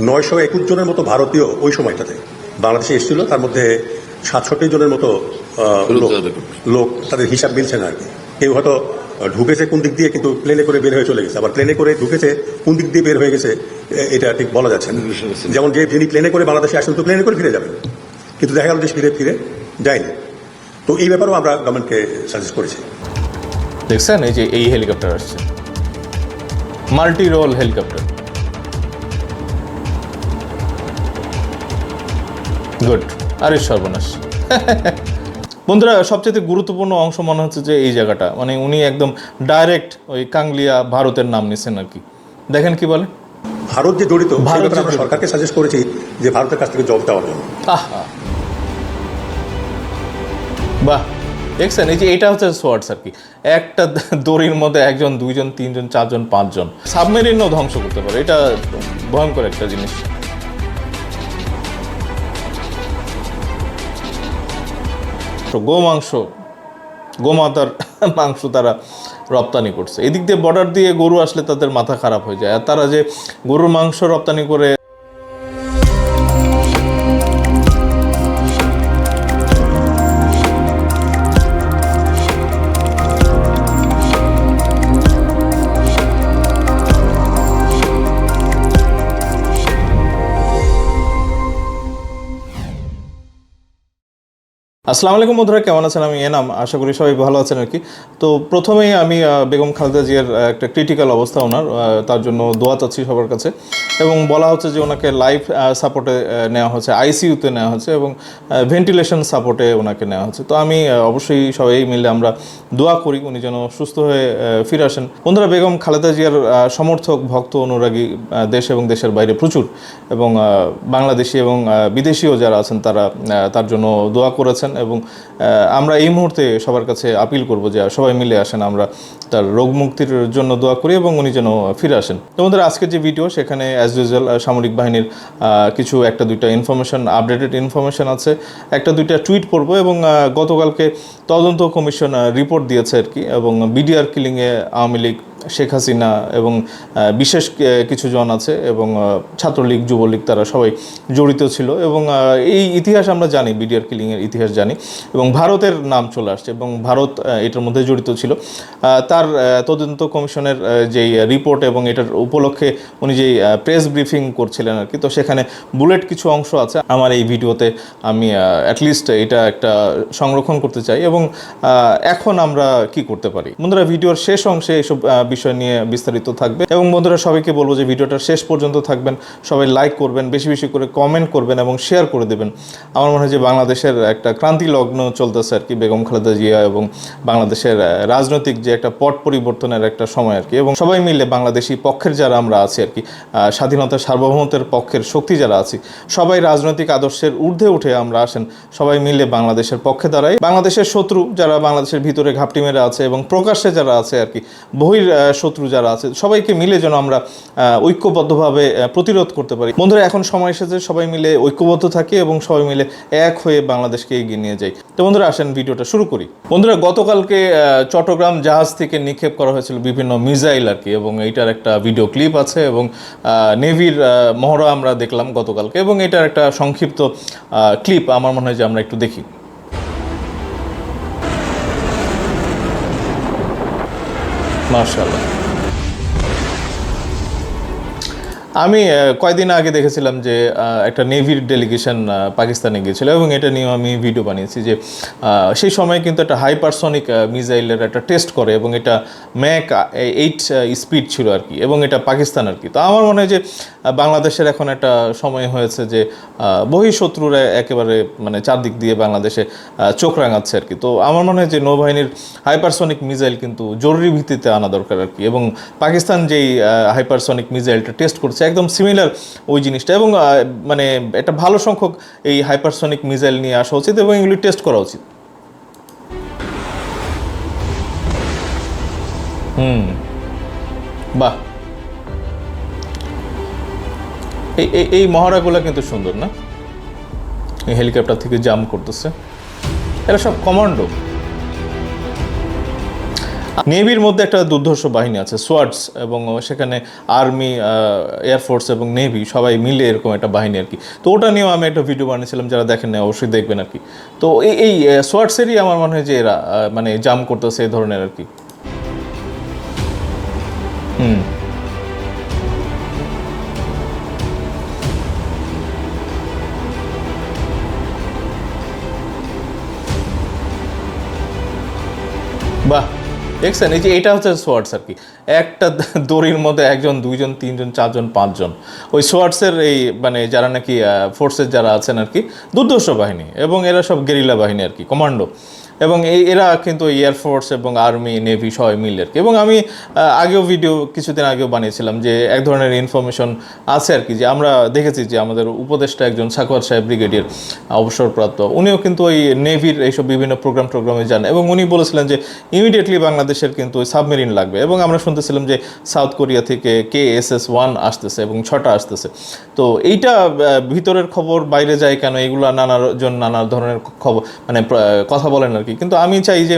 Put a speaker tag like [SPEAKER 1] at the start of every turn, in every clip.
[SPEAKER 1] নয়শো একুশ জনের মতো ভারতীয় ওই সময়টাতে। বাংলাদেশে এসেছিল তার মধ্যে সাতষট্টি জনের মতো লোক- তাদের হিসাব মিলছে না আর কি। কেউ হয়তো ঢুকেছে কোন দিক দিয়ে কিন্তু প্লেনে করে বের হয়ে চলে গেছে। আবার প্লেনে করে ঢুকেছে কোন দিক দিয়ে বের হয়ে গেছে এটা ঠিক বলা যাচ্ছে না। যেমন যে যিনি প্লেনে করে বাংলাদেশে আসেন তো প্লেনে করে ফিরে যাবেন। কিন্তু দেখা গেল যে ফিরে ফিরে যায়নি। তো এই ব্যাপারেও আমরা গভর্নমেন্টকে সাজেস্ট করেছি।
[SPEAKER 2] দেখছেন এই যে এই হেলিকপ্টার আসছে। মাল্টি রোল হেলিকপ্টার গুড আরে সর্বনাশ। বন্ধুরা সবচেয়ে গুরুত্বপূর্ণ অংশ মনে হচ্ছে যে এই জায়গাটা। মানে উনি একদম ডাইরেক্ট ওই কাংলিয়া ভারতের নাম নিছেন আর কি। দেখেন কি বলে?
[SPEAKER 1] ভারত যে জড়িত
[SPEAKER 2] ভারত।
[SPEAKER 1] সরকারকে সাজেস্ট করেছি যে ভারতের কাছ থেকে জব দেওয়ার জন্য।
[SPEAKER 2] বাহ! দেখছেন এই যে এটা হচ্ছে সোয়ার্ডস আর কি। একটা দড়ির মধ্যে একজন দুইজন তিনজন চারজন পাঁচজন। সাবমেরিনও ধ্বংস করতে পারে। এটা ভয়ঙ্কর একটা জিনিস। তো গোমাংস গোমাতার মাংস তারা রপ্তানি করছে। এদিক দিয়ে বর্ডার দিয়ে গরু আসলে তাদের মাথা খারাপ হয়ে যায়। আর তারা যে গরুর মাংস রপ্তানি করে আসসালামু আলাইকুম বন্ধুরা, কেমন আছেন? আমি এনাম, আশা করি সবাই ভালো আছেন আর কি। তো প্রথমেই আমি বেগম খালেদা জিয়ার একটা ক্রিটিক্যাল অবস্থা ওনার তার জন্য দোয়া চাচ্ছি সবার কাছে। এবং বলা হচ্ছে যে ওনাকে লাইফ সাপোর্টে নেওয়া হচ্ছে আইসিইউতে নেওয়া হচ্ছে এবং ভেন্টিলেশন সাপোর্টে ওনাকে নেওয়া হচ্ছে। তো আমি অবশ্যই সবাই মিলে আমরা দোয়া করি উনি যেন সুস্থ হয়ে ফিরে আসেন। বন্ধুরা, বেগম খালেদা জিয়ার সমর্থক, ভক্ত, অনুরাগী দেশ এবং দেশের বাইরে প্রচুর এবং বাংলাদেশি এবং বিদেশিও যারা আছেন তারা তার জন্য দোয়া করেছেন এবং আমরা এই মুহূর্তে সবার কাছে আপিল করব যে সবাই মিলে আসেন, আমরা তার রোগ মুক্তির জন্য দোয়া করি এবং উনি যেন ফিরে আসেন। তো বন্ধুরা, আজকের যে ভিডিও, সেখানে অ্যাজ ইউজুয়াল সামরিক বাহিনীর কিছু একটা দুইটা ইনফরমেশন আপডেটেড ইনফরমেশন আছে। একটা দুইটা টুইট করব এবং গতকালকে তদন্ত কমিশন রিপোর্ট দিয়েছে আর কি এবং বিডিআর কিলিংয়ে আওয়ামী লীগ শেখ হাসিনা এবং বিশেষ কিছু জন আছে এবং ছাত্রলীগ যুবলীগ তারা সবাই জড়িত ছিল এবং এই ইতিহাস আমরা জানি বিডিআর কিলিংয়ের ইতিহাস জানি এবং ভারতের নাম চলে আসছে এবং ভারত এটার মধ্যে জড়িত ছিল। তার তদন্ত কমিশনের যেই রিপোর্ট এবং এটার উপলক্ষে উনি যেই প্রেস ব্রিফিং করছিলেন আর কি তো সেখানে বুলেট কিছু অংশ আছে। আমার এই ভিডিওতে আমি অ্যাটলিস্ট এটা একটা সংরক্ষণ করতে চাই এবং এখন আমরা কি করতে পারি? বন্ধুরা ভিডিওর শেষ অংশে এইসব আহ, বিষয় নিয়ে বিস্তারিত থাকবে। এবং বন্ধুরা সবাইকে বলব যে ভিডিওটা শেষ পর্যন্ত থাকবেন সবাই লাইক করবেন বেশি বেশি করে কমেন্ট করবেন এবং শেয়ার করে দেবেন। আমার মনে হয় যে বাংলাদেশের একটা ক্রান্তি লগ্ন চলতেছে আর কি বেগম খালেদা জিয়া এবং বাংলাদেশের রাজনৈতিক যে একটা পট পরিবর্তনের একটা সময় আর কি। এবং সবাই মিলে বাংলাদেশি পক্ষের যারা আমরা আছি আর কি আহ, স্বাধীনতা সার্বভৌমত্বের পক্ষের শক্তি যারা আছি সবাই রাজনৈতিক আদর্শের ঊর্ধ্বে উঠে আমরা আসেন সবাই মিলে বাংলাদেশের পক্ষে দাঁড়াই। বাংলাদেশের শত্রু যারা বাংলাদেশের ভিতরে ঘাপটি মেরে আছে এবং প্রকাশ্যে যারা আছে আর কি বহির শত্রু যারা আছে, সবাইকে মিলে যেন আমরা ঐক্যবদ্ধভাবে প্রতিরোধ করতে পারি। বন্ধুরা, এখন সময় এসেছে, সবাই মিলে ঐক্যবদ্ধ থাকি এবং সবাই মিলে এক হয়ে বাংলাদেশকে এগিয়ে নিয়ে যাই। তো বন্ধুরা, আসেন ভিডিওটা শুরু করি। বন্ধুরা, গতকালকে চট্টগ্রাম জাহাজ থেকে নিক্ষেপ করা হয়েছিল বিভিন্ন মিসাইল আর কি, এবং এইটার একটা ভিডিও ক্লিপ আছে এবং নেভির মহড়া আমরা দেখলাম গতকালকে, এবং এটার একটা সংক্ষিপ্ত ক্লিপ। আমার মনে হয় যে আমরা একটু দেখি। মার্শাল্লাহ আমি আহ, কয়দিন আগে দেখেছিলাম যে একটা নেভির ডেলিগেশন পাকিস্তানে গিয়েছিল এবং এটা নিয়ে আমি ভিডিও বানিয়েছি যে সেই সময় কিন্তু একটা হাইপারসনিক মিসাইলের একটা টেস্ট করে এবং এটা ম্যাক এইট স্পিড ছিল আর কি এবং এটা পাকিস্তান আর কি। তো আমার মনে হয় যে বাংলাদেশের এখন একটা সময় হয়েছে যে বহিঃশত্রুরা একেবারে মানে চারদিক দিয়ে বাংলাদেশে চোখ রাঙাচ্ছে আর কি। তো আমার মনে হয় যে নৌবাহিনীর হাইপারসনিক মিসাইল কিন্তু জরুরি ভিত্তিতে আনা দরকার আর কি এবং পাকিস্তান যেই হাইপারসনিক মিসাইলটা টেস্ট করছে একদম সিমিলার ওই জিনিসটা এবং মানে একটা ভালো সংখ্যক এই হাইপারসনিক মিসাইল নিয়ে আসা উচিত এবং এগুলি টেস্ট করা উচিত। হুম। বাহ। এই এই মহড়াগুলো কিন্তু সুন্দর না? এই হেলিকপ্টার থেকে জাম্প করতেছে। এরা সব কমান্ডো নেভির মধ্যে একটা দুর্ধর্ষ বাহিনী আছে, সোয়ার্ডস, এবং সেখানে আর্মি এয়ারফোর্স এবং নেভি সবাই মিলে এরকম একটা বাহিনী আর কি। তো ওটা নিয়েও আমি একটা ভিডিও বানিয়েছিলাম, যারা দেখেন না অবশ্যই দেখবেন আর কি। তো এই এই সোয়ার্ডসেরই আমার মনে হয় যে এরা মানে জাম করতেছে এই ধরনের আর কি। হুম। বাহ! দেখছেন? এই যে এটা হচ্ছে সোয়ার্টস আর কি। একটা দড়ির মধ্যে একজন, দুইজন, তিনজন, চারজন, পাঁচজন। ওই সোয়ার্টসের এই মানে যারা নাকি ফোর্সের যারা আছেন আর কি, দুর্দর্শ বাহিনী এবং এরা সব গেরিলা বাহিনী আর কি কমান্ডো এবং এই, এরা কিন্তু এয়ারফোর্স এবং আর্মি নেভি সবাই মিলে আর কি। এবং আমি আগেও ভিডিও কিছুদিন আগেও বানিয়েছিলাম যে এক ধরনের ইনফরমেশন আছে আর কি, যে আমরা দেখেছি যে আমাদের উপদেষ্টা একজন সাকোয়ার সাহেব ব্রিগেডিয়ার অবসরপ্রাপ্ত। উনিও কিন্তু ওই নেভির এইসব বিভিন্ন প্রোগ্রাম টোগ্রামে যান এবং উনি বলেছিলেন যে ইমিডিয়েটলি বাংলাদেশের কিন্তু ওই সাবমেরিন লাগবে। এবং আমরা শুনতেছিলাম যে সাউথ কোরিয়া থেকে কে এস এস ওয়ান আসতেছে এবং ছটা আসতেছে। তো এইটা ভিতরের খবর বাইরে যায় কেন? এগুলো নানার জন নানা ধরনের খবর মানে কথা বলেন আর কি। কিন্তু আমি চাই যে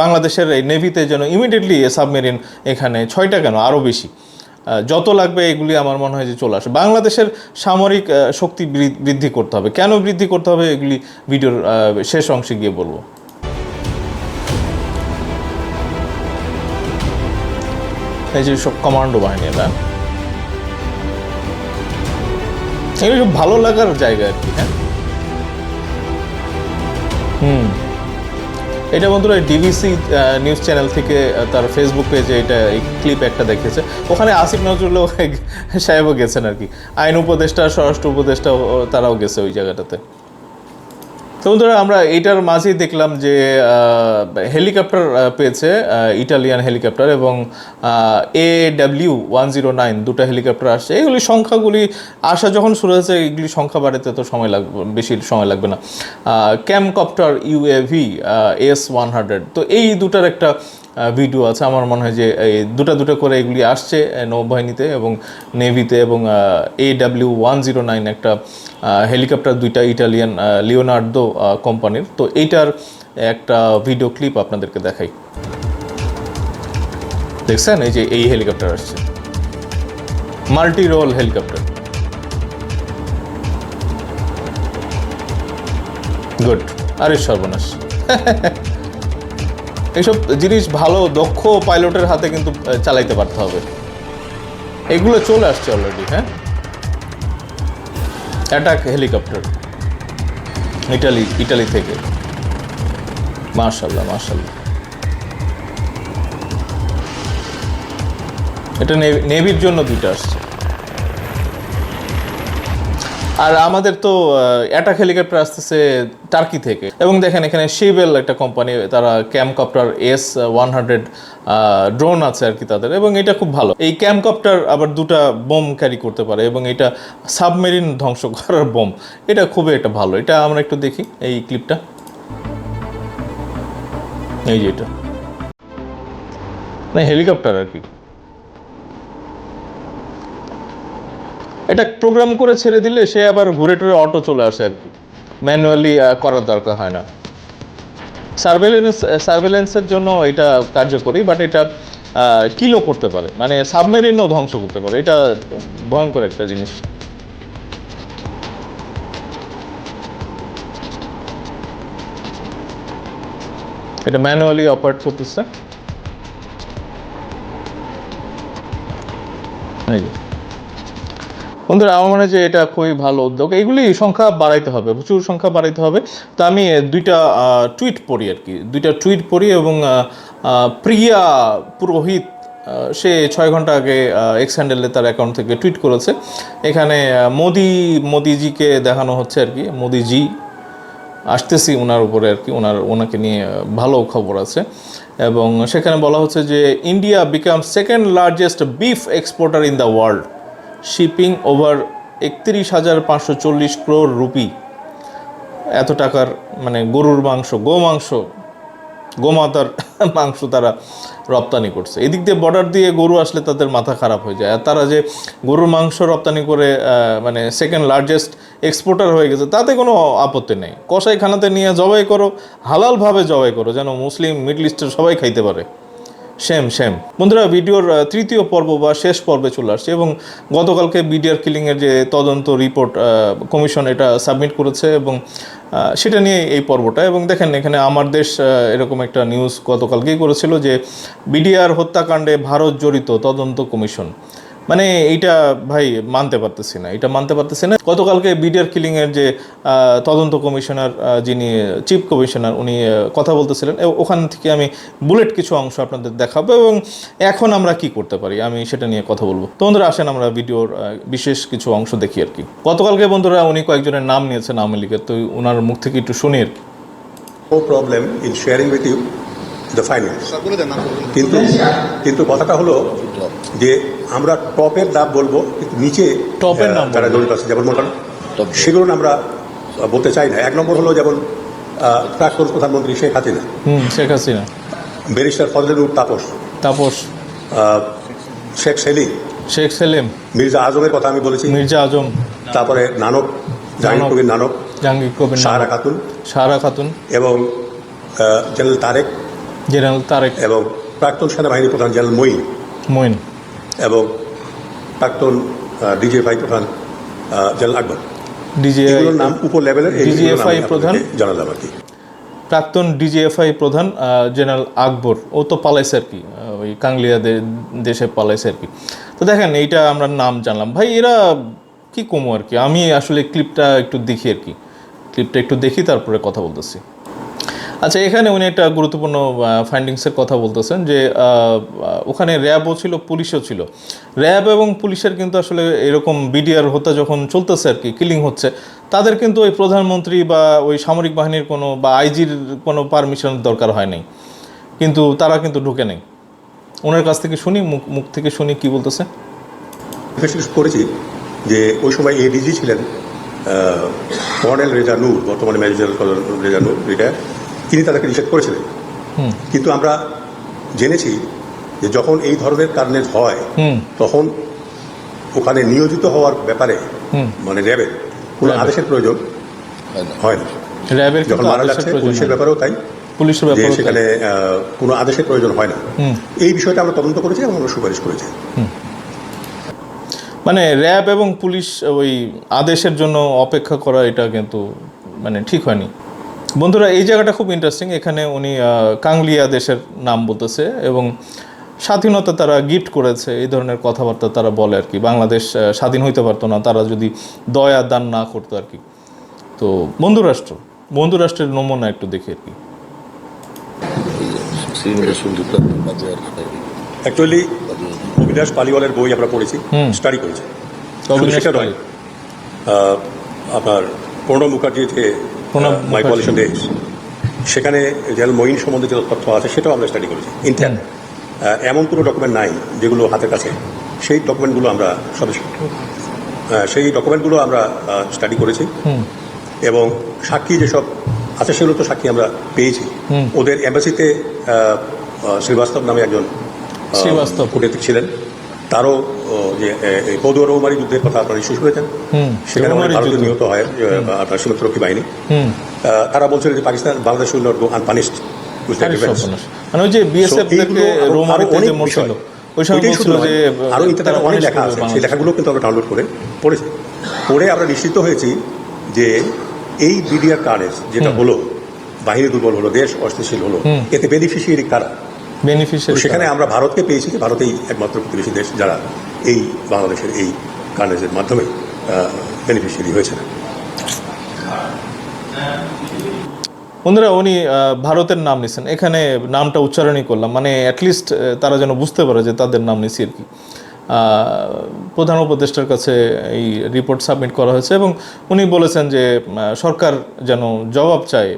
[SPEAKER 2] বাংলাদেশের এই নেভিতে যেন ইমিডিয়েটলি সাবমেরিন এখানে ছয়টা কেন? আরও বেশি। যত লাগবে এগুলি আমার মনে হয় যে চলে আসে বাংলাদেশের সামরিক শক্তি বৃদ্ধি করতে হবে। কেন বৃদ্ধি করতে হবে এগুলি ভিডিওর শেষ অংশে গিয়ে বলব। এই যে সব কমান্ডো বাহিনী না এগুলো সব ভালো লাগার জায়গা আর কি হ্যাঁ। হুম। এটা বন্ধুরা ডিবিসি নিউজ চ্যানেল থেকে তার ফেসবুক পেজে এটা, এই ক্লিপ একটা দেখেছে। ওখানে আসিফ নজরুল সাহেবও গেছেন আর কি। আইন উপদেষ্টা, স্বরাষ্ট্র উপদেষ্টা তারাও গেছে ওই জায়গাটাতে। তো বন্ধুরা আমরা এটার মাঝেই দেখলাম যে হেলিকপ্টার পেয়েছে ইটালিয়ান হেলিকপ্টার এবং A W one zero nine দুটো হেলিকপ্টার আসছে। এগুলি সংখ্যাগুলি, আসা যখন শুরু হয়েছে, এগুলি সংখ্যা বাড়াতে তো সময় লাগবে বেশি সময় লাগবে না। Camcopter UAV S one hundred তো এই দুটার একটা ভিডিও আছে। আমার মনে হয় যে এই দুটা দুটো করে এগুলি আসছে নৌবাহিনীতে এবং নেভিতে এবং A W one zero nine একটা হেলিকপ্টার দুইটা ইটালিয়ান লিওনার্দো কোম্পানির তো এইটার একটা ভিডিও ক্লিপ আপনাদেরকে দেখাই। দেখছেন? এই যে এই হেলিকপ্টার আসছে। মাল্টি রোল হেলিকপ্টার গুড আরে সর্বনাশ। এইসব জিনিস ভালো, দক্ষ পাইলটের হাতে কিন্তু চালাইতে পারতে হবে। এগুলো চলে আসছে অলরেডি হ্যাঁ? অ্যাটাক হেলিকপ্টার ইটালি ইটালি থেকে। মার্শাল্লাহ মার্শাল্লাহ এটা নেভি- নেভির জন্য দুইটা আসছে। আর আমাদের তো অ্যাটাক হেলিকপ্টার আসতেছে টার্কি থেকে। এবং দেখেন এখানে শিবেল একটা কোম্পানি তারা Camcopter S one hundred drone আছে আর কি তাদের, এবং এটা খুব ভালো। এই ক্যামকপ্টার আবার দুটা বোম ক্যারি করতে পারে, এবং এটা সাবমেরিন ধ্বংস করার বোম এটা খুবই একটা ভালো। এটা আমরা একটু দেখি এই ক্লিপটা এই যে এটা। না হেলিকপ্টার আর কি। এটা প্রোগ্রাম করে ছেড়ে দিলে সে আবার ঘুরে টুরে অটো চলে আসে আর কি। ম্যানুয়ালি করার দরকার হয় না। সার্ভেলেন্স সার্ভেলেন্সের জন্য এটা কার্যকরী বাট এটা কিলো করতে পারে। মানে সাবমেরিনও ধ্বংস করতে পারে। এটা ভয়ঙ্কর একটা জিনিস। এটা ম্যানুয়ালি অপারেট করতেছে। এই বন্ধুরা, আমার মনে হয় যে এটা খুবই ভালো উদ্যোগ। এইগুলি সংখ্যা বাড়াইতে হবে, প্রচুর সংখ্যা বাড়াইতে হবে। তো আমি দুইটা টুইট পড়ি আর কি। দুইটা টুইট পড়ি এবং প্রিয়া পুরোহিত সে ছয় ঘণ্টা আগে এক্স হ্যান্ডেলে তার অ্যাকাউন্ট থেকে টুইট করেছে। এখানে মোদি, মোদিজিকে দেখানো হচ্ছে আর কি, মোদিজি। আসতেছি ওনার উপরে আর কি ওনার ওনাকে নিয়ে ভালো খবর আছে। এবং সেখানে বলা হচ্ছে যে India become second largest beef exporter in the world shipping over একত্রিশ হাজার পাঁচশো চল্লিশ ক্রোর রুপি। এত টাকার মানে গরুর মাংস, গো মাংস গোমাতার মাংস তারা রপ্তানি করছে। এদিক দিয়ে বর্ডার দিয়ে গরু আসলে তাদের মাথা খারাপ হয়ে যায়। আর তারা যে গরুর মাংস রপ্তানি করে মানে সেকেন্ড লার্জেস্ট এক্সপোর্টার হয়ে গেছে, তাতে কোনো আপত্তি নেই। কষাইখানাতে নিয়ে জবাই করো হালালভাবে জবাই করো, যেন মুসলিম, মিডল ইস্টের সবাই খাইতে পারে। সেম সেম বন্ধুরা, ভিডিওর তৃতীয় পর্ব বা শেষ পর্বে চলে আসছে এবং গতকালকে বিডিআর কিলিংয়ের যে তদন্ত রিপোর্ট কমিশন এটা সাবমিট করেছে এবং সেটা নিয়ে এই পর্বটা। এবং দেখেন, এখানে আমার দেশ এরকম একটা নিউজ গতকালকেই করেছিল যে বিডিআর হত্যাকাণ্ডে ভারত জড়িত তদন্ত কমিশন মানে এইটা ভাই মানতে পারতেছি না এটা মানতে পারতেছি না। গতকালকে বিডিআর কিলিংয়ের যে তদন্ত কমিশনার যিনি চিফ কমিশনার উনি কথা বলতেছিলেন। ওখান থেকে আমি বুলেট কিছু অংশ আপনাদের দেখাবো এবং এখন আমরা কি করতে পারি, আমি সেটা নিয়ে কথা বলব। বন্ধুরা, আসেন আমরা ভিডিওর বিশেষ কিছু অংশ দেখি আর কি। গতকালকে বন্ধুরা উনি কয়েকজনের নাম নিয়েছেন আওয়ামী লীগের, তো ওনার মুখ থেকে একটু শুনি আর কি।
[SPEAKER 1] No problem in sharing with you the finance কিন্তু কিন্তু কথাটা হলো যে আমরা টপের দাম বলব কিন্তু নিচে
[SPEAKER 2] টপের নাম
[SPEAKER 1] যারা। জড়িত আছে যেমন মনে করেন সেগুলো আমরা বলতে চাই না। এক নম্বর হলো যেমন প্রাক্তন প্রধানমন্ত্রী শেখ হাসিনা।
[SPEAKER 2] হুম শেখ হাসিনা।
[SPEAKER 1] ব্যারিস্টার ফজলেনুর তাপস।
[SPEAKER 2] তাপস।
[SPEAKER 1] শেখ সেলিম।
[SPEAKER 2] শেখ সেলিম।
[SPEAKER 1] মির্জা আজমের কথা আমি বলেছি।
[SPEAKER 2] মির্জা আজম।
[SPEAKER 1] তারপরে নানক জাহিদ
[SPEAKER 2] নানক।
[SPEAKER 1] কবির নানক।
[SPEAKER 2] জাহাঙ্গীর কবির
[SPEAKER 1] সাহারা খাতুন।
[SPEAKER 2] সারা খাতুন।
[SPEAKER 1] এবং জেনারেল তারেক।
[SPEAKER 2] জেনারেল তারেক।
[SPEAKER 1] এবং প্রাক্তন সেনাবাহিনী প্রধান জেনারেল মঈন।
[SPEAKER 2] মইন
[SPEAKER 1] এবং প্রাক্তন ডিজিএফআই প্রধান জেনারেল আকবর। এগুলোর নাম উপর লেভেলের আমি
[SPEAKER 2] প্রধান?
[SPEAKER 1] জানালাম আর কি।
[SPEAKER 2] প্রাক্তন ডিজিএফআই প্রধান জেনারেল আকবর। ও তো পালাইছে আর কি ওই কাংলিয়া দেশে পালাইছে আর কি। তো দেখেন এইটা আমরা নাম জানলাম। ভাই এরা কি কমো আর কি? আমি আসলে ক্লিপটা একটু দেখি আর কি। ক্লিপটা একটু দেখি তারপরে কথা বলতেছি। আচ্ছা এখানে উনি একটা গুরুত্বপূর্ণ ফাইন্ডিংসের কথা বলতেছেন যে ওখানে র্যাবও ছিল, পুলিশও ছিল। র্যাব এবং পুলিশের কিন্তু আসলে এরকম বিডিআর হত্যা যখন চলতেছে আর কি কিলিং হচ্ছে, তাদের কিন্তু ওই প্রধানমন্ত্রী বা ওই সামরিক বাহিনীর কোনো বা আইজির কোনো পারমিশন দরকার হয় নাই। কিন্তু তারা কিন্তু ঢুকে নেই। ওনার কাছ থেকে শুনি, মুখ মুখ থেকে শুনি, কি বলতেছে?
[SPEAKER 1] করেছি যে ওই সময় এডিজি ছিলেন কর্নেল রেজা নূর বর্তমানে ম্যানেজার রেজা নূর রিটায়ার তিনি তাদেরকে নিষেধ করেছিলেন। কিন্তু আমরা জেনেছি যে যখন এই ধরনের কারণেজ হয় তখন ওখানে নিয়োজিত হওয়ার ব্যাপারে মানে র্যাবের কোনো আদেশের প্রয়োজন হয় না।
[SPEAKER 2] র্যাবের
[SPEAKER 1] যখন মারা যাচ্ছে পুলিশের ব্যাপারেও তাই।
[SPEAKER 2] পুলিশের ব্যাপারে
[SPEAKER 1] সেখানে কোনো আদেশের প্রয়োজন হয় না। এই বিষয়টা আমরা তদন্ত করেছি এবং আমরা সুপারিশ করেছি।
[SPEAKER 2] মানে র্যাব এবং পুলিশ ওই আদেশের জন্য অপেক্ষা করা এটা কিন্তু মানে ঠিক হয়নি। বন্ধুরা এই জায়গাটা খুব ইন্টারেস্টিং এখানে উনি কাংলিয়া দেশের নাম বলতেছে এবং স্বাধীনতা তারা গিফট করেছে এই ধরনের কথাবার্তা তারা বলে আর কি। বাংলাদেশ স্বাধীন হইতে পারতো না তারা যদি দয়া দান না করতো আর কি। তো বন্ধুরাষ্ট্র বন্ধুরাষ্ট্রের নমুনা একটু দেখি আর কি।
[SPEAKER 1] অ্যাকচুয়ালি অবিনাশ পালিওয়ালের বই আমরা পড়েছি। স্টাডি করেছি। আপনার প্রণব মুখার্জির যে মাই। পলিশন ডেজ সেখানে জেনারেল মঈন সম্বন্ধে যে তথ্য আছে সেটাও আমরা স্টাডি করেছি ইনফ্যাক্ট এমন কোনো ডকুমেন্ট নাই যেগুলো হাতের কাছে। সেই ডকুমেন্টগুলো আমরা সদস্য সেই ডকুমেন্টগুলো আমরা স্টাডি করেছি। এবং সাক্ষী যেসব আছে সেগুলো তো সাক্ষী আমরা পেয়েছি। ওদের এম্বাসিতে শ্রীবাস্তব নামে একজন
[SPEAKER 2] শ্রীবাস্তব।
[SPEAKER 1] কূটনীতিক ছিলেন। তারও যে রৌমারি যুদ্ধের কথা আপনারা নিশ্চয়ই শুনেছেন? সেখানে ভারতীয় নিহত হয় আপনার সীমান্তরক্ষী বাহিনী। তারা বলছিলেন যে Pakistan Bangladesh will not go unpunished
[SPEAKER 2] মানে ওই যে বিএসএফ থেকে রোমারিতে যে মরছিল ওই সময় বলছিল যে
[SPEAKER 1] আরও
[SPEAKER 2] তারা
[SPEAKER 1] অনেক লেখা আছে সেই লেখাগুলো কিন্তু আমরা ডাউনলোড করে পড়েছি। পড়ে আমরা নিশ্চিত হয়েছি যে এই বিডিআর কার্ডেজ যেটা হলো বাহিনী দুর্বল হলো দেশ অস্থিতিশীল হলো এতে বেনিফিশিয়ারি কারা?
[SPEAKER 2] বেনিফিশিয়ারি
[SPEAKER 1] সেখানে আমরা ভারতকে পেয়েছি যে ভারতেই একমাত্র প্রতিবেশী দেশ যারা এই বাংলাদেশের এই কার্ডেজের মাধ্যমে বেনিফিশিয়ারি হয়েছে।
[SPEAKER 2] বন্ধুরা উনি ভারতের নাম নিছেন। এখানে নামটা উচ্চারণই করলাম। মানে অ্যাটলিস্ট তারা যেন বুঝতে পারে যে তাদের নাম নিছি আর কি। প্রধান উপদেষ্টার কাছে এই রিপোর্ট সাবমিট করা হয়েছে এবং উনি বলেছেন যে সরকার যেন জবাব চায়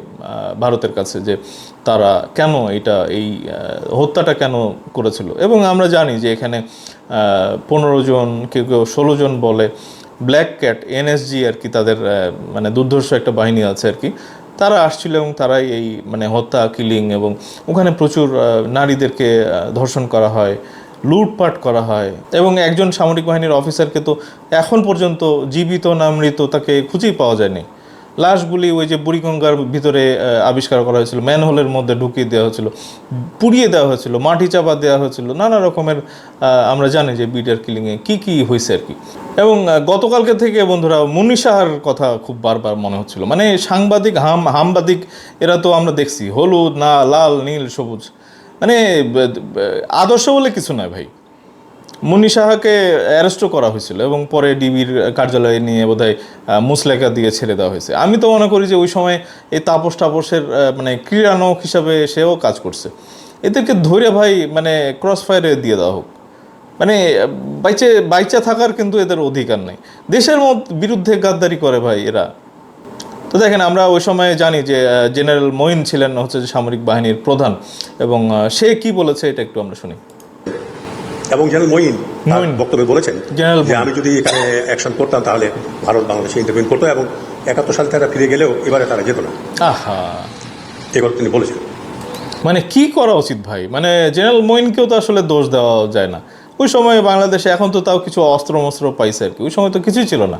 [SPEAKER 2] ভারতের কাছে যে তারা কেন এটা, এই হত্যাটা কেন করেছিল? এবং আমরা জানি যে এখানে পনেরো জন, কেউ কেউ ষোলো জন বলে ব্ল্যাক ক্যাট এনএসজি আর কি তাদের মানে দুর্ধর্ষ একটা বাহিনী আছে আর কি, তারা আসছিল এবং তারাই এই মানে হত্যা কিলিং এবং ওখানে প্রচুর নারীদেরকে ধর্ষণ করা হয়, লুটপাট করা হয় এবং একজন সামরিক বাহিনীর অফিসারকে তো এখন পর্যন্ত জীবিত না মৃত তাকে খুঁজেই পাওয়া যায়নি। লাশগুলি ওই যে বুড়িগঙ্গার ভিতরে আবিষ্কার করা হয়েছিল। ম্যানহোলের মধ্যে ঢুকিয়ে দেওয়া হয়েছিল। পুড়িয়ে দেওয়া হয়েছিল। মাটি চাপা দেওয়া হয়েছিল। নানা রকমের আমরা জানি যে বিডিআর কিলিংয়ে কী কী হয়েছে আর কি। এবং গতকালকে থেকে বন্ধুরা মুন্নি সাহার কথা খুব বারবার মনে হচ্ছিল। মানে সাংবাদিক, হাম, হামবাদিক, এরা তো আমরা দেখছি। হলুদ না লাল, নীল, সবুজ। মানে আদর্শ বলে কিছু নয় ভাই। মুন্নি সাহাকে অ্যারেস্টও করা হয়েছিল এবং পরে ডিবির কার্যালয়ে নিয়ে বোধহয় আহ, মুসলেকা দিয়ে ছেড়ে দেওয়া হয়েছে। আমি তো মনে করি যে ওই সময় এই তাপস টাপসের আহ, মানে ক্রীড়ানক হিসাবে সেও কাজ করছে। এদেরকে ধরে ভাই মানে ক্রস ফায়ারে দিয়ে দেওয়া হোক। মানে বাইচে বাইচা থাকার কিন্তু এদের অধিকার নেই। দেশের মত- বিরুদ্ধে গাদ্দারি করে ভাই এরা। তো দেখেন আমরা ওই সময় জানি যে জেনারেল মঈন ছিলেন হচ্ছে সামরিক বাহিনীর প্রধান এবং সে কি বলেছে এটা একটু আমরা শুনি।
[SPEAKER 1] এবং জেনারেল মঈন। বক্তব্যে বলেছেন যে আমি যদি এখানে অ্যাকশন করতাম তাহলে ভারত বাংলাদেশে ইন্টারভিউ করতো এবং একাত্তর সালে তারা ফিরে গেলেও এবারে তারা যেত না।
[SPEAKER 2] আহা।
[SPEAKER 1] এগুলো তিনি বলেছেন।
[SPEAKER 2] মানে কি করা উচিত ভাই? মানে জেনারেল মঈনকেও তো আসলে দোষ দেওয়া যায় না। ওই সময় বাংলাদেশে এখন তো তাও কিছু অস্ত্র মস্ত্র পাইছে আর কি। ওই সময় তো কিছুই ছিল না।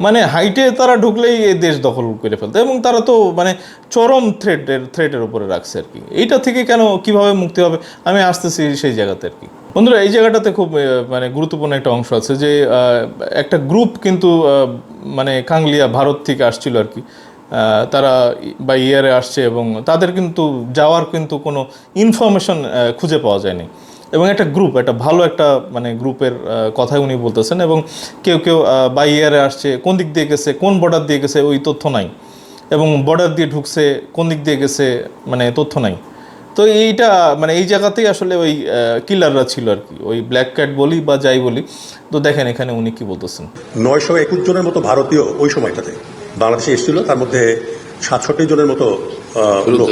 [SPEAKER 2] মানে হাইটে তারা ঢুকলেই এই দেশ দখল করে ফেলতো এবং তারা তো মানে চরম থ্রেটের থ্রেটের উপরে রাখছে আর কি। এইটা থেকে কেন কীভাবে মুক্তি হবে? আমি আসতেছি সেই জায়গাতে আর কি। বন্ধুরা, এই জায়গাটাতে খুব মানে গুরুত্বপূর্ণ একটা অংশ আছে যে একটা গ্রুপ কিন্তু মানে কাংলিয়া ভারত থেকে আসছিল আর কি। তারা বা ইয়ারে আসছে এবং তাদের কিন্তু যাওয়ার কিন্তু কোনো ইনফরমেশন খুঁজে পাওয়া যায়নি। এবং একটা গ্রুপ, একটা ভালো একটা মানে গ্রুপের কথাই উনি বলতেছেন এবং কেউ কেউ বাই ইয়ারে আসছে, কোন দিক দিয়ে গেছে, কোন বর্ডার দিয়ে গেছে, ওই তথ্য নাই। এবং বর্ডার দিয়ে ঢুকছে, কোন দিক দিয়ে গেছে মানে তথ্য নাই। তো এইটা মানে এই জায়গাতেই আসলে ওই কিলাররা ছিল আর কি। ওই ব্ল্যাক ক্যাট বলি বা যাই বলি। তো দেখেন এখানে উনি কি বলতেছেন।
[SPEAKER 1] নয়শো একুশ জনের মতো ভারতীয় ওই সময়টাতে। বাংলাদেশে এসেছিল তার মধ্যে সাতষট্টি জনের মতো লোক-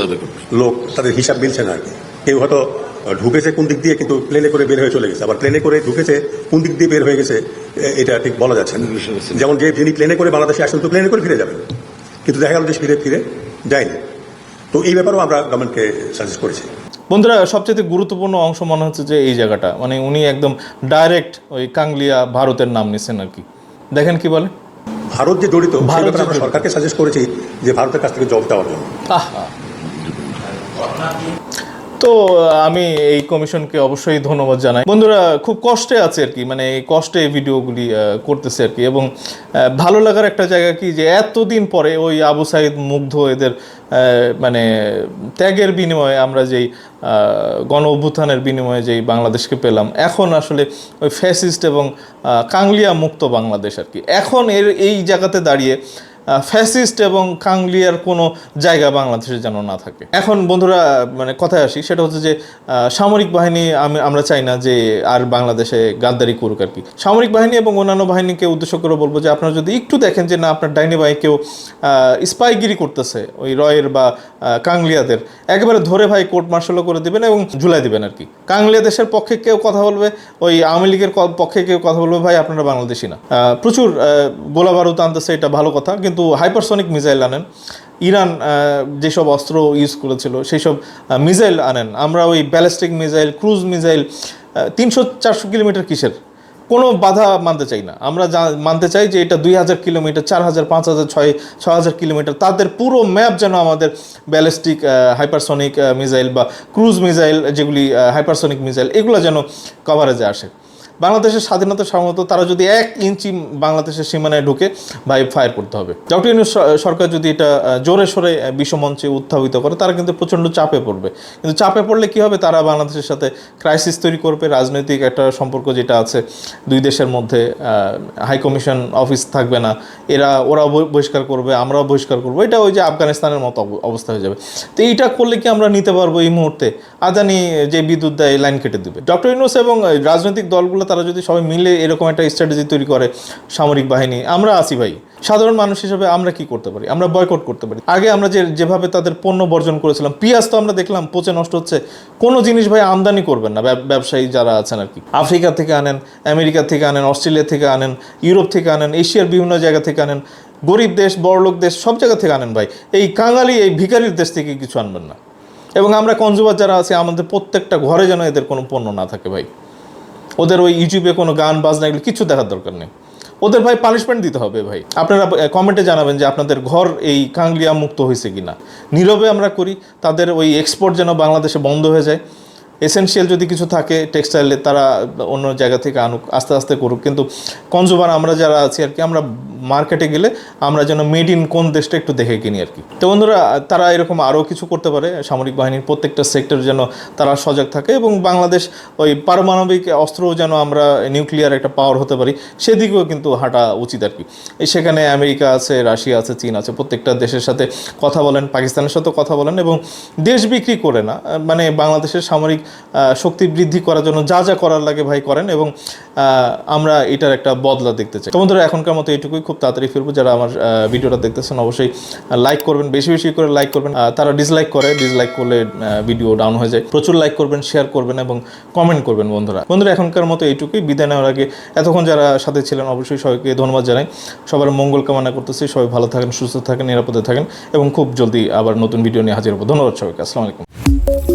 [SPEAKER 1] লোক তাদের হিসাব মিলছে না আর কি। কেউ হয়তো ঢুকেছে কোন দিক দিয়ে কিন্তু প্লেনে করে বের হয়ে চলে গেছে। আবার প্লেনে করে ঢুকেছে কোন দিক দিয়ে বের হয়ে গেছে এটা ঠিক বলা যাচ্ছে না। যেমন যে যিনি প্লেনে করে বাংলাদেশে আসেন তো প্লেনে করে ফিরে যাবেন। কিন্তু দেখা গেল যে ফিরে ফিরে যায়নি। তো এই ব্যাপারেও আমরা গভর্নমেন্টকে সাজেস্ট করেছি।
[SPEAKER 2] বন্ধুরা সবচেয়ে গুরুত্বপূর্ণ অংশ মনে হচ্ছে যে এই জায়গাটা মানে উনি একদম ডাইরেক্ট ওই কাংলিয়া ভারতের নাম নিছেন আর কি। দেখেন কি বলে?
[SPEAKER 1] ভারত যে জড়িত
[SPEAKER 2] ভারত
[SPEAKER 1] আমরা সরকারকে সাজেস্ট করেছি যে ভারতের কাছ থেকে জব দেওয়ার জন্য।
[SPEAKER 2] তো, আমি এই কমিশনকে অবশ্যই ধন্যবাদ জানাই। বন্ধুরা, খুব কষ্টে আছে আর কি মানে এই কষ্টে ভিডিওগুলি করতেছে আর কি। এবং ভালো লাগার একটা জায়গা কি যে, এতদিন পরে ওই আবু সাইদ মুগ্ধ এদের মানে ত্যাগের বিনিময়ে আমরা যেই গণ অভ্যুত্থানের বিনিময়ে যেই বাংলাদেশকে পেলাম, এখন আসলে ওই ফ্যাসিস্ট এবং কাংলিয়া মুক্ত বাংলাদেশ আর কি। এখন এর এই জায়গাতে দাঁড়িয়ে ফ্যাসিস্ট এবং কাংলিয়ার কোনো জায়গা বাংলাদেশে যেন না থাকে। এখন বন্ধুরা মানে কথায় আসি সেটা হচ্ছে যে সামরিক বাহিনী আমি আমরা চাই না যে আর বাংলাদেশে গাদ্দারি করুক আর কি। সামরিক বাহিনী এবং অন্যান্য বাহিনীকে উদ্দেশ্য করে বলব যে আপনারা যদি একটু দেখেন যে না আপনার ডাইনি ভাই কেউ স্পাইগিরি করতেছে ওই রয়ের বা কাংলিয়াদের একেবারে ধরে ভাই কোর্ট মার্শালও করে দিবেন এবং ঝুলাই দিবেন আর কি। কাংলিয়া দেশের পক্ষে কেউ কথা বলবে ওই আওয়ামী লীগের পক্ষে কেউ কথা বলবে ভাই আপনারা বাংলাদেশি না। প্রচুর আহ, গোলা বারুদ আনতেছে এটা ভালো কথা কিন্তু হাইপারসনিক মিসাইল আনেন। ইরান যেসব অস্ত্র ইউজ করেছিল সেই সব মিসাইল আনেন। আমরা ওই ব্যালিস্টিক মিসাইল ক্রুজ মিসাইল তিনশো চারশো কিলোমিটার কিসের? কোনো বাধা মানতে চাই না। আমরা যা- মানতে চাই যে এটা দুই হাজার কিলোমিটার, চার হাজার, পাঁচ হাজার, ছয় ছ হাজার কিলোমিটার, তাদের পুরো ম্যাপ যেন আমাদের ব্যালিস্টিক হাইপারসনিক মিসাইল বা ক্রুজ মিসাইল যেগুলি হাইপারসনিক মিসাইল এগুলো যেন কভারেজে আসে। বাংলাদেশের স্বাধীনতা সাধারণত তারা যদি এক ইঞ্চি বাংলাদেশের সীমানায় ঢুকে ভাই ফায়ার করতে হবে। ডক্টর ইউনুস সরকার যদি এটা জোরে সোরে বিশ্বমঞ্চে উত্থাপিত করে, তারা কিন্তু প্রচণ্ড চাপে পড়বে। কিন্তু চাপে পড়লে কি হবে? তারা বাংলাদেশের সাথে ক্রাইসিস তৈরি করবে। রাজনৈতিক একটা সম্পর্ক যেটা আছে, দুই দেশের মধ্যে হাই কমিশন অফিস থাকবে না। এরা ওরা বহিষ্কার করবে, আমরাও বহিষ্কার করব। এটা ওই যে আফগানিস্তানের মতো অব- অবস্থা হয়ে যাবে। তো এইটা করলে কি আমরা নিতে পারব এই মুহূর্তে? আদানি যে বিদ্যুৎ দেয় লাইন কেটে দেবে। ডক্টর ইউনুস এবং রাজনৈতিক দলগুলো তারা যদি সবাই মিলে এরকম একটা স্ট্র্যাটেজি তৈরি করে সামরিক বাহিনী, আমরা আছি ভাই। সাধারণ মানুষ হিসেবে আমরা কি করতে পারি? আমরা বয়কট করতে পারি। আগে আমরা যে, যেভাবে তাদের পণ্য বর্জন করেছিলাম, পেঁয়াজ তো আমরা দেখলাম, পচে নষ্ট হচ্ছে। কোনো জিনিস ভাই আমদানি করবেন না ব্যবসায়ী যারা আছেন আর কি। আফ্রিকা থেকে আনেন, আমেরিকা থেকে আনেন, অস্ট্রেলিয়া থেকে আনেন, ইউরোপ থেকে আনেন, এশিয়ার বিভিন্ন জায়গা থেকে আনেন, গরিব দেশ বড়লোক দেশ, সব জায়গা থেকে আনেন ভাই। এই কাঙালি, এই ভিখারির দেশ থেকে কিছু আনবেন না। এবং আমরা কনজুমার যারা আছি, আমাদের প্রত্যেকটা ঘরে যেন এদের কোনো পণ্য না থাকে ভাই। ওদের ওই ইউটিউবে কোনো গান, বাজনা এগুলো কিছু দেখার দরকার নেই। ওদের ভাই পানিশমেন্ট দিতে হবে ভাই। আপনারা কমেন্টে জানাবেন যে আপনাদের ঘর এই কাঙ্গলিয়া মুক্ত হয়েছে কিনা। নীরবে আমরা করি, তাদের ওই এক্সপোর্ট যেন বাংলাদেশে বন্ধ হয়ে যায়। এসেনশিয়াল যদি কিছু থাকে টেক্সটাইলে তারা অন্য জায়গা থেকে আনুক, আস্তে আস্তে করুক। কিন্তু কনজুমার আমরা যারা আছি আর কি, আমরা মার্কেটে গেলে আমরা যেন মেড ইন কোন দেশটা একটু দেখে কিনি আর কি। তো বন্ধুরা, তারা এরকম আরও কিছু করতে পারে, সামরিক বাহিনীর প্রত্যেকটা সেক্টর যেন তারা সজাগ থাকে এবং বাংলাদেশ ওই পারমাণবিক অস্ত্রও যেন আমরা নিউক্লিয়ার একটা পাওয়ার হতে পারি, সেদিকেও কিন্তু হাঁটা উচিত আর কি। সেখানে আমেরিকা আছে, রাশিয়া আছে, চীন আছে, প্রত্যেকটা দেশের সাথে কথা বলেন, পাকিস্তানের সাথেও কথা বলেন এবং দেশ বিক্রি করে না মানে বাংলাদেশের সামরিক শক্তি বৃদ্ধি করার জন্য যা যা করার লাগে ভাই করেন এবং আমরা এটার একটা বদলা দেখতে চাই। বন্ধুরা, এখনকার মতো এটুকুই। খুব তাড়াতাড়ি ফিরবো। যারা আমার ভিডিওটা দেখতেছেন, অবশ্যই লাইক করবেন, বেশি বেশি করে লাইক করবেন। তারা ডিসলাইক করে ডিসলাইক করলে ভিডিও ডাউন হয়ে যায়। প্রচুর লাইক করবেন শেয়ার করবেন এবং কমেন্ট করবেন বন্ধুরা। বন্ধুরা, এখনকার মতো এইটুকুই বিদায় নেওয়ার আগে এতক্ষণ যারা সাথে ছিলেন, অবশ্যই সবাইকে ধন্যবাদ জানাই। সবার মঙ্গল কামনা করতেছি। সবাই ভালো থাকেন, সুস্থ থাকেন, নিরাপদে থাকেন এবং খুব জলদি আবার নতুন ভিডিও নিয়ে হাজির হব। ধন্যবাদ সবাইকে। আসসালামু আলাইকুম।